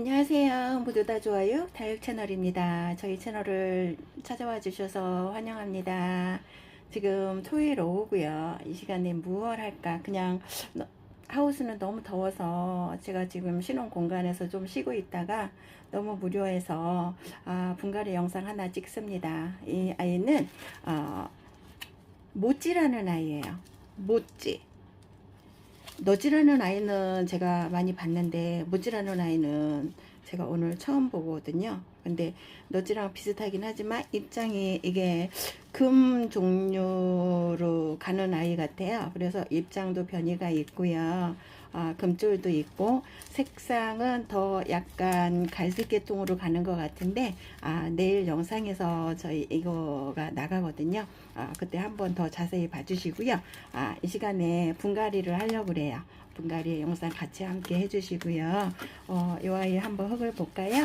안녕하세요. 모두 다 좋아요. 다육 채널입니다. 저희 채널을 찾아와 주셔서 환영합니다. 지금 토요일 오후고요. 이 시간에 무얼 할까? 그냥 너- 하우스는 너무 더워서 제가 지금 신혼 공간에서 좀 쉬고 있다가 너무 무료해서 아, 분갈이 영상 하나 찍습니다. 이 아이는 어, 모찌라는 아이예요. 모찌. 너지라는 아이는 제가 많이 봤는데 모지라는 아이는 제가 오늘 처음 보거든요. 근데 너지랑 비슷하긴 하지만 입장이 이게 금 종류로 가는 아이 같아요. 그래서 입장도 변이가 있고요. 아, 금줄도 있고 색상은 더 약간 갈색 계통으로 가는 것 같은데 아, 내일 영상에서 저희 이거가 나가거든요. 아, 그때 한번 더 자세히 봐주시고요. 아, 이 시간에 분갈이를 하려고 그래요. 분갈이 영상 같이 함께 해주시고요. 어, 이 아이 한번 흙을 볼까요?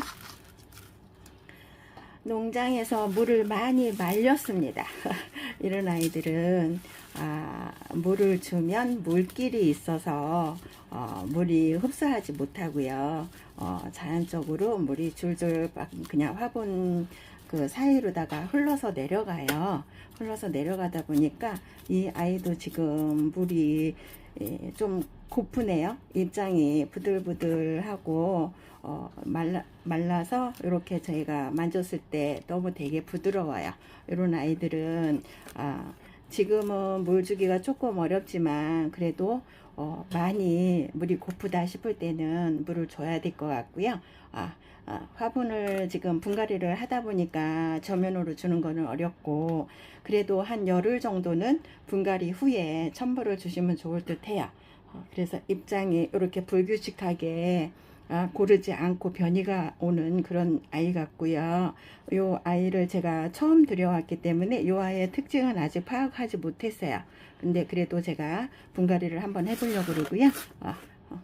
농장에서 물을 많이 말렸습니다. 이런 아이들은 아, 물을 주면 물길이 있어서 어, 물이 흡수하지 못하고요. 어, 자연적으로 물이 줄줄 막 그냥 화분 그 사이로다가 흘러서 내려가요. 흘러서 내려가다 보니까 이 아이도 지금 물이 예, 좀 고프네요. 입장이 부들부들하고 어, 말라, 말라서 이렇게 저희가 만졌을 때 너무 되게 부드러워요. 이런 아이들은 아, 지금은 물 주기가 조금 어렵지만 그래도 어, 많이 물이 고프다 싶을 때는 물을 줘야 될 것 같고요. 아, 아, 화분을 지금 분갈이를 하다 보니까 저면으로 주는 거는 어렵고 그래도 한 열흘 정도는 분갈이 후에 첨부를 주시면 좋을 듯 해요. 어, 그래서 입장이 이렇게 불규칙하게 아, 고르지 않고 변이가 오는 그런 아이 같고요. 요 아이를 제가 처음 들여왔기 때문에 요 아이의 특징은 아직 파악하지 못했어요. 근데 그래도 제가 분갈이를 한번 해보려고 그러고요. 어, 어.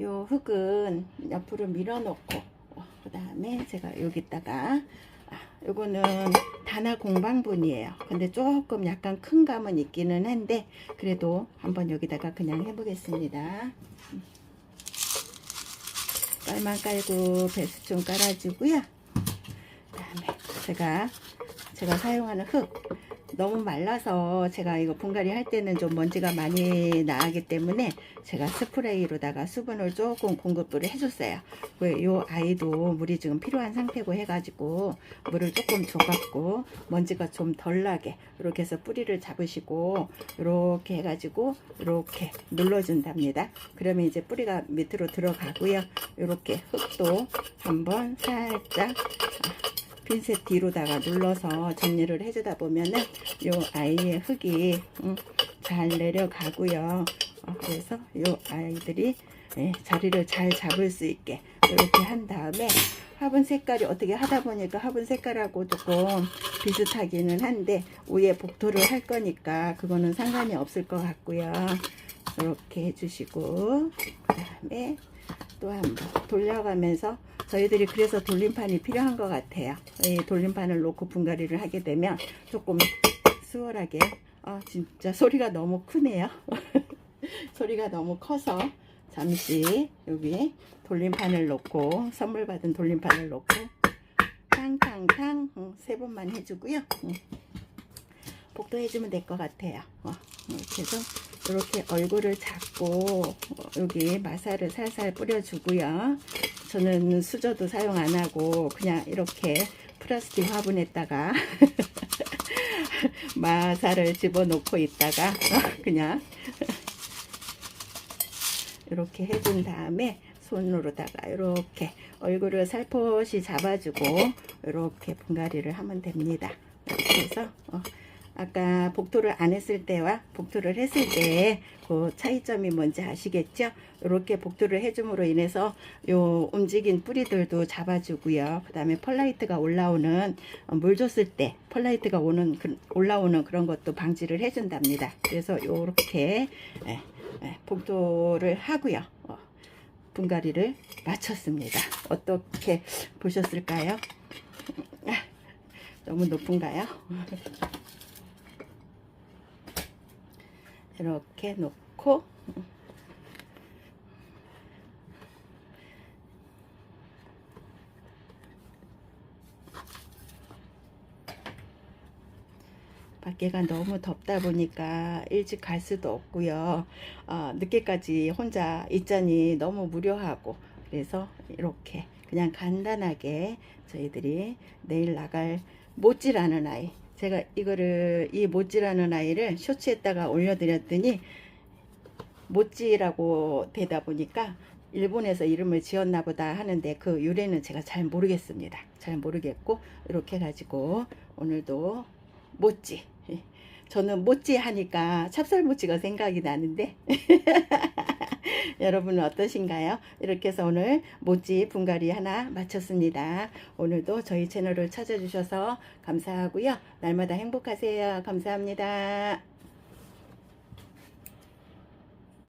요 흙은 옆으로 밀어놓고 어, 그 다음에 제가 여기다가 아, 요거는 단화 공방분이에요. 근데 조금 약간 큰 감은 있기는 한데 그래도 한번 여기다가 그냥 해보겠습니다. 깔만 깔고 배수 좀 깔아주고요. 그 다음에 제가 제가 사용하는 흙 너무 말라서 제가 이거 분갈이 할 때는 좀 먼지가 많이 나기 때문에 제가 스프레이로다가 수분을 조금 공급을 해줬어요. 이 아이도 물이 지금 필요한 상태고 해가지고 물을 조금 줘갖고 먼지가 좀 덜 나게 이렇게 해서 뿌리를 잡으시고 이렇게 해가지고 이렇게 눌러준답니다. 그러면 이제 뿌리가 밑으로 들어가고요. 이렇게 흙도 한번 살짝 핀셋 뒤로다가 눌러서 정리를 해주다 보면은 요 아이의 흙이 음, 잘 내려가고요. 어, 그래서 요 아이들이 예, 자리를 잘 잡을 수 있게 이렇게 한 다음에 화분 색깔이 어떻게 하다 보니까 화분 색깔하고 조금 비슷하기는 한데 위에 복토를 할 거니까 그거는 상관이 없을 것 같고요. 이렇게 해주시고 그 다음에 또 한번 돌려가면서 저희들이 그래서 돌림판이 필요한 것 같아요. 이 돌림판을 놓고 분갈이를 하게 되면 조금 수월하게 아 진짜 소리가 너무 크네요. 소리가 너무 커서 잠시 여기 돌림판을 놓고 선물 받은 돌림판을 놓고 탕탕탕 음, 세 번만 해주고요. 음. 복도 해주면 될 것 같아요. 어, 이렇게 해서 이렇게 얼굴을 잡고 어, 여기 마사를 살살 뿌려주고요. 저는 수저도 사용 안 하고 그냥 이렇게 플라스틱 화분에다가 마사를 집어넣고 있다가 어, 그냥 이렇게 해준 다음에 손으로다가 이렇게 얼굴을 살포시 잡아주고 이렇게 분갈이를 하면 됩니다. 이렇게 해서 어, 아까 복토를 안 했을 때와 복토를 했을 때그 차이점이 뭔지 아시겠죠? 이렇게 복토를 해줌으로 인해서 요 움직인 뿌리들도 잡아주고요. 그 다음에 펄라이트가 올라오는 어, 물 줬을 때 펄라이트가 오는 그- 올라오는 그런 것도 방지를 해준답니다. 그래서 요렇게 예, 예, 복토를 하고요. 어, 분갈이를 마쳤습니다. 어떻게 보셨을까요? 아, 너무 높은가요? 이렇게 놓고. 밖에가 너무 덥다 보니까 일찍 갈 수도 없고요. 어, 늦게까지 혼자 있자니 너무 무료하고. 그래서 이렇게 그냥 간단하게 저희들이 내일 나갈 못지라는 아이 제가 이거를 이 모찌라는 아이를 쇼츠에다가 올려드렸더니 모찌라고 되다 보니까 일본에서 이름을 지었나 보다 하는데 그 유래는 제가 잘 모르겠습니다. 잘 모르겠고 이렇게 가지고 오늘도 모찌 저는 모찌 하니까 찹쌀모찌가 생각이 나는데 여러분은 어떠신가요? 이렇게 해서 오늘 모찌 분갈이 하나 마쳤습니다. 오늘도 저희 채널을 찾아주셔서 감사하고요. 날마다 행복하세요. 감사합니다.